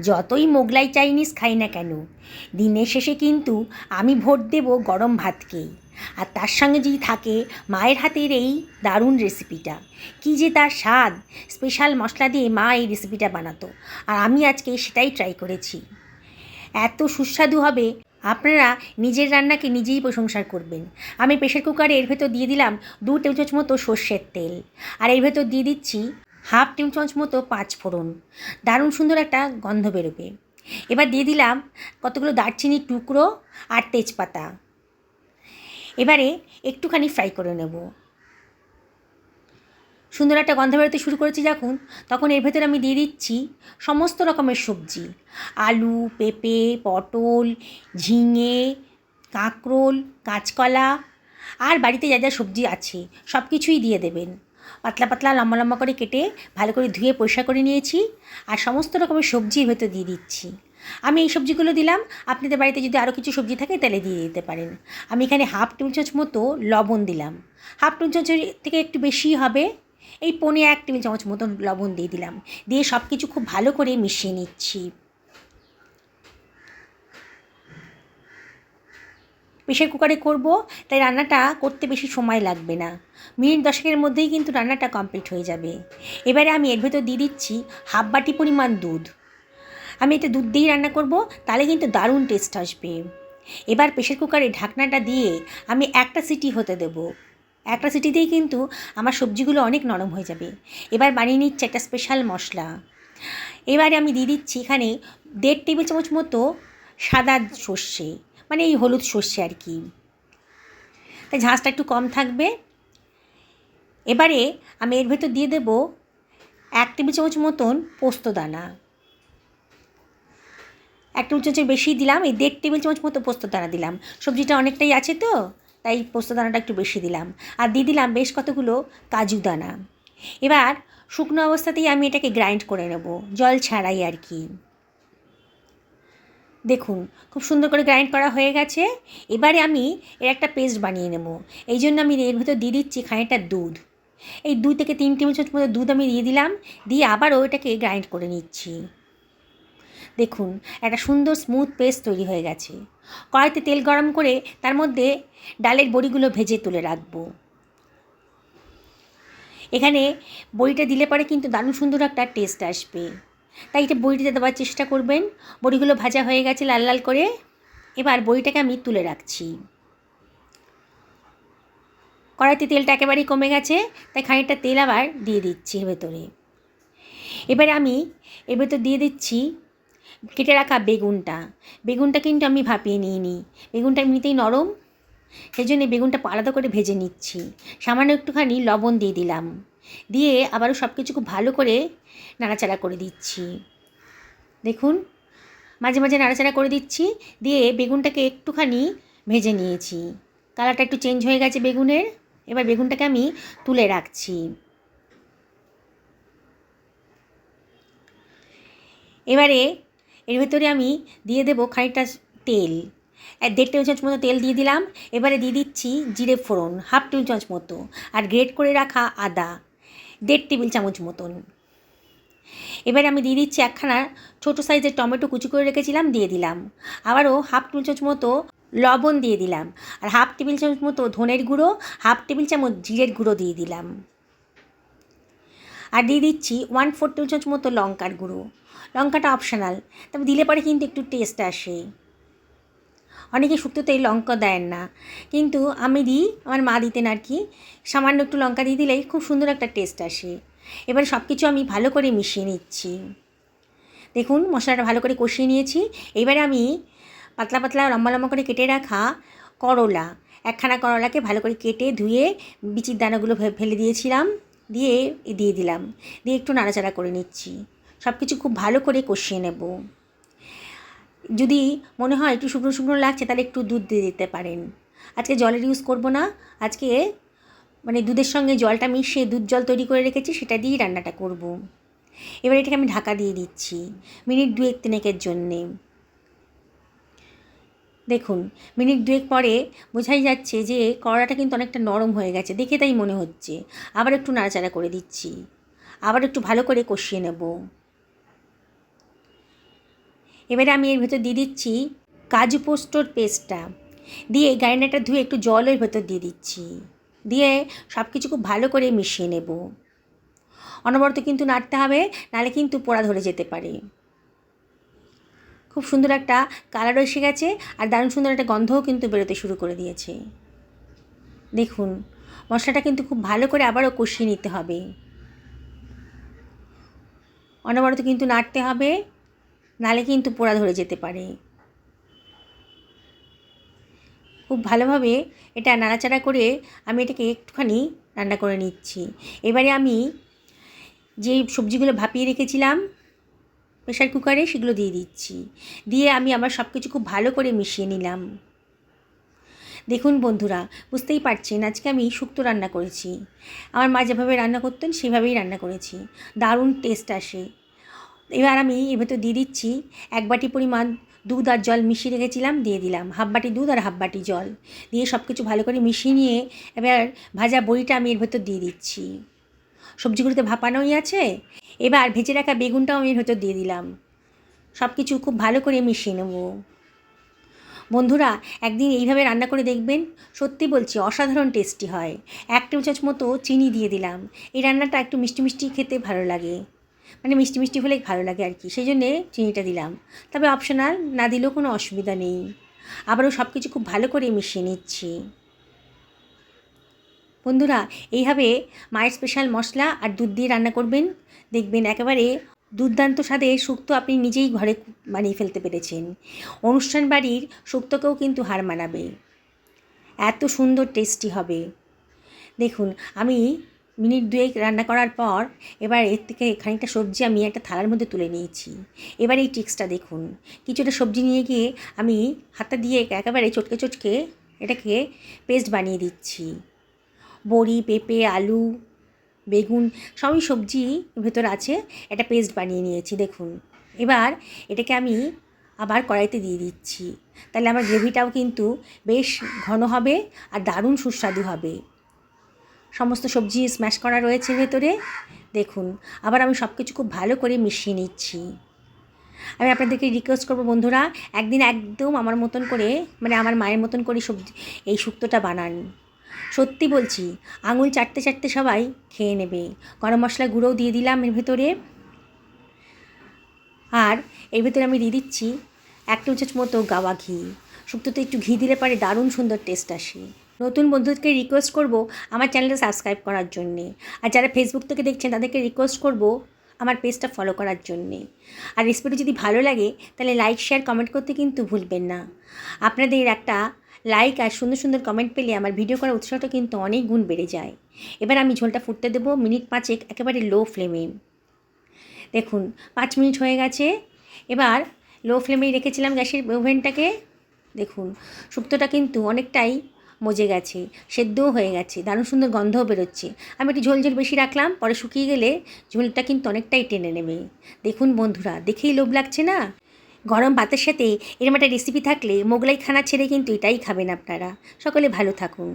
যতই মোগলাই চাইনিজ খাই না কেন, দিনের শেষে কিন্তু আমি ভোট দেব গরম ভাতকেই আর তার সঙ্গে যদি থাকে মায়ের হাতের এই দারুণ রেসিপিটা। কী যে তার স্বাদ, স্পেশাল মশলা দিয়ে মা এই রেসিপিটা বানাতো। আর আমি আজকে সেটাই ট্রাই করেছি। এত সুস্বাদু হবে, আপনারা নিজের রান্নাকে নিজেই প্রশংসা করবেন। আমি প্রেশার কুকারে এর ভেতর দিয়ে দিলাম দু চামচ মতো সর্ষের তেল। আর এর ভেতর দিয়ে দিচ্ছি হাফ টেবিল চামচ মতো পাঁচ ফোড়ন। দারুণ সুন্দর একটা গন্ধ বেরোবে। এবার দিয়ে দিলাম কতগুলো দারচিনির টুকরো আর তেজপাতা। এবারে একটুখানি ফ্রাই করে নেব। সুন্দর একটা গন্ধ বেরোতে শুরু করেছি যখন, তখন এর ভেতরে আমি দিয়ে দিচ্ছি সমস্ত রকমের সবজি। আলু, পেঁপে, পটল, ঝিঙে, কাঁকরোল, কাঁচকলা, আর বাড়িতে যা যা সবজি আছে সব কিছুই দিয়ে দেবেন। পাতলা পাতলা, লম্বা লম্বা করে কেটে ভালো করে ধুয়ে পরিষ্কার করে নিয়েছি আর সমস্ত রকমের সবজি ভেতর দিয়ে দিচ্ছি। আমি এই সবজিগুলো দিলাম, আপনাদের বাড়িতে যদি আরও কিছু সবজি থাকে তাহলে দিয়ে দিতে পারেন। আমি এখানে হাফ টেবিল চামচ মতো লবণ দিলাম। হাফ টেবিল চামচের থেকে একটু বেশি হবে, এই পনে এক টেবিল চামচ মতন লবণ দিয়ে দিলাম। দিয়ে সব কিছু খুব ভালো করে মিশিয়ে নিচ্ছি। প্রেশার কুকারে করব, তাই রান্নাটা করতে বেশি সময় লাগবে না। মিনিট দশেকের মধ্যেই কিন্তু রান্নাটা কমপ্লিট হয়ে যাবে। এবারে আমি এর ভেতর দিয়ে দিচ্ছি হাফ বাটি পরিমাণ দুধ। আমি এটা দুধ দিয়েই রান্না করব, তাহলে কিন্তু দারুণ টেস্ট আসবে। এবার প্রেশার কুকারে ঢাকনাটা দিয়ে আমি একটা সিটি হতে দেব। একটা সিটিতেই কিন্তু আমার সবজিগুলো অনেক নরম হয়ে যাবে। এবার বানিয়ে নিচ্ছে একটা স্পেশাল মশলা। এবারে আমি দিয়ে দিচ্ছি এখানে দেড় টেবিল চামচ মতো সাদা সর্ষে। মানে এই হলুদ সর্ষে আর কি। তাই ঝাঁসটা একটু কম থাকবে। এবারে আমি এর ভেতর দিয়ে দেব এক টেবিল চামচ মতন পোস্ত দানা। এক টেবিল চামচের বেশি দিলাম, এই দেড় টেবিল চামচ মতো পোস্ত দানা দিলাম। সবজিটা অনেকটাই আছে তো, তাই পোস্ত দানাটা একটু বেশি দিলাম। আর দিয়ে দিলাম বেশ কতগুলো কাজু দানা। এবার শুকনো অবস্থাতেই আমি এটাকে গ্রাইন্ড করে নেব, জল ছাড়াই আর কি। দেখুন, খুব সুন্দর করে গ্রাইন্ড করা হয়ে গেছে। এবারে আমি এর একটা পেস্ট বানিয়ে নেব। এই জন্য আমি এর ভেতর দিয়ে দিচ্ছি খানিকটা দুধ। এই দুই থেকে তিন চামচ মতো দুধ আমি দিয়ে দিলাম। দিয়ে আবারও এটাকে গ্রাইন্ড করে নিচ্ছি। দেখুন, একটা সুন্দর স্মুথ পেস্ট তৈরি হয়ে গেছে। কড়াইতে তেল গরম করে তার মধ্যে ডালের বড়িগুলো ভেজে তুলে রাখব। এখানে বড়িটা দিলে পরে কিন্তু দারুণ সুন্দর একটা টেস্ট আসবে। তাই এটা বড়িটা দেওয়ার চেষ্টা করবেন। বড়িগুলো ভাজা হয়ে গেছে লাল লাল করে। এবার বড়িটাকে আমি তুলে রাখছি। কড়াইতে তেলটা একেবারেই কমে গেছে, তাই খানিকটা তেল আবার দিয়ে দিচ্ছি ভেতরে। এবারে আমি, এর ভেতর দিয়ে দিচ্ছি কেটে রাখা বেগুনটা। বেগুনটা কিন্তু আমি ভাপিয়ে নিয়ে নিই বেগুনটা এমনিতেই নরম, সেই জন্য বেগুনটা আলাদা করে ভেজে নিচ্ছি। সামান্য একটুখানি লবণ দিয়ে দিলাম। দিয়ে আবারও সব কিছু খুব ভালো করে নাড়াচাড়া করে দিচ্ছি। দেখুন, মাঝে মাঝে নাড়াচাড়া করে দিচ্ছি, দিয়ে বেগুনটাকে একটুখানি ভেজে নিয়েছি। কালারটা একটু চেঞ্জ হয়ে গেছে বেগুনের, এবার বেগুনটাকে আমি তুলে রাখছি। এবারে এর ভেতরে আমি দিয়ে দেবো খানিকটা তেল। দেড় টেবিল চামচ মতো তেল দিয়ে দিলাম। এবারে দিয়ে দিচ্ছি জিরে ফোড়ন, হাফ টেবিল চামচ মতো। আর গ্রেট করে রাখা আদা। দেড় টেবিল চামচ মতন। এবারে আমি দিয়ে দিচ্ছি একখানা ছোটো সাইজের টমেটো কুচি করে রেখেছিলাম, দিয়ে দিলাম। আবারও হাফ টেবিল চামচ মতো লবণ দিয়ে দিলাম আর হাফ টেবিল চামচ মতো ধনের গুঁড়ো, হাফ টেবিল চামচ জিরের গুঁড়ো দিয়ে দিলাম। আর দিয়ে দিচ্ছি ওয়ান ফোর টেবিল চামচ মতো লঙ্কার গুঁড়ো। লঙ্কাটা অপশনাল, তবে দিলে পরে কিন্তু একটু টেস্ট আসে। অনেকে শুক্তোতে লঙ্কা দেন না। কিন্তু আমি দিই, আমার মা দিতেন আর কি। সামান্য একটু লঙ্কা দিয়ে দিলেই খুব সুন্দর একটা টেস্ট আসে। এবার সব কিছু আমি ভালো করে মিশিয়ে নিচ্ছি। দেখুন, মশলাটা ভালো করে কষিয়ে নিয়েছি। এবারে আমি পাতলা পাতলা লম্বা লম্বা করে কেটে রাখা করলা। একখানা করলাকে ভালো করে কেটে ধুয়ে বিচির দানাগুলো ফেলে দিয়েছিলাম। দিয়ে দিয়ে দিলাম। দিয়ে একটু নাড়াচাড়া করে নিচ্ছি। সব কিছু খুব ভালো করে কষিয়ে নেব। যদি মনে হয় একটু শুকনো শুকনো লাগছে, তাহলে একটু দুধ দিয়ে দিতে পারেন। আজকে জলের ইউজ করব না। আজকে মানে দুধের সঙ্গে জলটা মিশিয়ে দুধ জল তৈরি করে রেখেছি, সেটা দিয়েই রান্নাটা করব। এবার এটাকে আমি ঢাকা দিয়ে দিচ্ছি, মিনিট দুয়েক তিনেকের জন্যে। দেখুন, মিনিট দুয়েক পরে বোঝাই যাচ্ছে যে কড়াটা কিন্তু অনেকটা নরম হয়ে গেছে, দেখে তাই মনে হচ্ছে। আবার একটু নাড়াচাড়া করে দিচ্ছি। আবার একটু ভালো করে কষিয়ে নেব। এবারে আমি এর ভেতর দিয়ে দিচ্ছি কাজু পোস্তর পেস্টটা। দিয়ে গ্রাইন্ডারটা ধুয়ে একটু জল এর ভেতর দিয়ে দিচ্ছি। দিয়ে সব কিছু খুব ভালো করে মিশিয়ে নেব। অনবরত কিন্তু নাড়তে হবে, নাহলে কিন্তু পোড়া ধরে যেতে পারে। খুব সুন্দর একটা কালারও এসে গেছে আর দারুণ সুন্দর একটা গন্ধও কিন্তু বেরোতে শুরু করে দিয়েছে। দেখুন, মশলাটা কিন্তু খুব ভালো করে আবারও কষিয়ে নিতে হবে। অনবরত কিন্তু নাড়তে হবে। নালে কিন্তু পোড়া ধরে যেতে পারে। খুব ভালোভাবে এটা নাড়াচাড়া করে আমি এটাকে একটুখানি রান্না করে নিচ্ছি। এবারে আমি যে সবজিগুলো ভাপিয়ে রেখেছিলাম প্রেশার কুকারে সেগুলো দিয়ে দিচ্ছি। দিয়ে আমি আমার সব কিছু খুব ভালো করে মিশিয়ে নিলাম। দেখুন বন্ধুরা, বুঝতেই পারছেন আজকে আমি শুক্তো রান্না করেছি। আমার মা যেভাবে রান্না করতেন সেভাবেই রান্না করেছি। দারুণ টেস্ট আসে। এবার আমি এর ভেতর দিয়ে দিচ্ছি এক বাটি পরিমাণ দুধ আর জল মিশিয়ে রেখেছিলাম, দিয়ে দিলাম। হাফ বাটি দুধ আর হাফ বাটি জল। দিয়ে সব কিছু ভালো করে মিশিয়ে নিয়ে এবার ভাজা বড়িটা আমি এর ভেতর দিয়ে দিচ্ছি। সবজিগুলোতে ভাপানোই আছে। এবার ভেজে রাখা বেগুনটাও আমি এর ভেতর দিয়ে দিলাম। সব কিছু খুব ভালো করে মিশিয়ে নেব। বন্ধুরা, একদিন এইভাবে রান্না করে দেখবেন, সত্যি বলছি অসাধারণ টেস্টি হয়। এক টেবিল চামচ মতো চিনি দিয়ে দিলাম। এই রান্নাটা একটু মিষ্টি মিষ্টি খেতে ভালো লাগে। মানে মিষ্টি মিষ্টি হলে ভালো লাগে আর কি। সেই জন্যে চিনিটা দিলাম। তবে অপশনাল না দিলেও কোনো অসুবিধা নেই। আবারও সব কিছু খুব ভালো করে মিশিয়ে নিচ্ছি। বন্ধুরা, এইভাবে মায়ের স্পেশাল মশলা আর দুধ দিয়ে রান্না করবেন। দেখবেন একেবারে দুর্দান্ত স্বাদে শুক্তো আপনি নিজেই ঘরে বানিয়ে ফেলতে পেরেছেন। অনুষ্ঠান বাড়ির শুক্তোকেও কিন্তু হার মানাবে। এত সুন্দর টেস্টি হবে। দেখুন, আমি মিনিট দুয়েক রান্না করার পর এবার এর থেকে খানিকটা সবজি আমি একটা থালার মধ্যে তুলে নিয়েছি। এবার এই টিক্সটা দেখুন। কিছুটা সবজি নিয়ে গিয়ে আমি হাতটা দিয়ে একেবারে চটকে চটকে এটাকে পেস্ট বানিয়ে দিচ্ছি। বড়ি, পেঁপে, আলু, বেগুন সবই সবজি ভেতর আছে একটা পেস্ট বানিয়ে নিয়েছি, দেখুন। এবার এটাকে আমি আবার কড়াইতে দিয়ে দিচ্ছি। তাহলে আমার গ্রেভিটাও কিন্তু বেশ ঘন হবে আর দারুণ সুস্বাদু হবে। সমস্ত সবজি স্ম্যাশ করা রয়েছে ভেতরে। দেখুন, আবার আমি সব কিছু খুব ভালো করে মিশিয়ে নিচ্ছি। আমি আপনাদেরকে রিকোয়েস্ট করব, বন্ধুরা, একদিন একদম আমার মতন করে মানে আমার মায়ের মতন করে সবজি, এই শুক্তোটা বানান। সত্যি বলছি, আঙুল চাটতে চাটতে সবাই খেয়ে নেবে। গরম মশলা গুঁড়োও দিয়ে দিলাম এর ভেতরে। আর এর ভেতরে আমি দিয়ে দিচ্ছি এক চামচ মতো গাওয়া ঘি। শুক্তোতে একটু ঘি দিলে পারে দারুণ সুন্দর টেস্ট আসে। নতুন বন্ধুদেরকে রিকোয়েস্ট করব আমার চ্যানেলটা সাবস্ক্রাইব করার জন্যে। আর যারা ফেসবুক থেকে দেখছেন, তাদেরকে রিকোয়েস্ট করব আমার পেজটা ফলো করার জন্যে। আর রেসিপিটি যদি ভালো লাগে, তাহলে লাইক শেয়ার কমেন্ট করতে কিন্তু ভুলবেন না। আপনাদের একটা লাইক আর সুন্দর সুন্দর কমেন্ট পেলে আমার ভিডিও করার উৎসাহটা কিন্তু অনেক গুণ বেড়ে যায়। এবার আমি ঝোলটা ফুটতে দেবো মিনিট পাঁচেক একেবারে লো ফ্লেমে দেখুন, পাঁচ মিনিট হয়ে গেছে। এবার লো ফ্লেমেই রেখেছিলাম গ্যাসের ওভেনটাকে দেখুন শুক্তোটা কিন্তু অনেকটাই মজে গেছে, সেদ্ধও হয়ে গেছে, দারুণ সুন্দর গন্ধও বেরোচ্ছে। আমি একটু ঝোল ঝোল বেশি রাখলাম, পরে শুকিয়ে গেলে ঝোলটা কিন্তু অনেকটাই টেনে নেবে। দেখুন বন্ধুরা, দেখেই লোভ লাগছে না? গরম ভাতের সাথে এরম একটা রেসিপি থাকলে মোগলাই খানা ছেড়ে কিন্তু এটাই খাবেন আপনারা। সকলে ভালো থাকুন।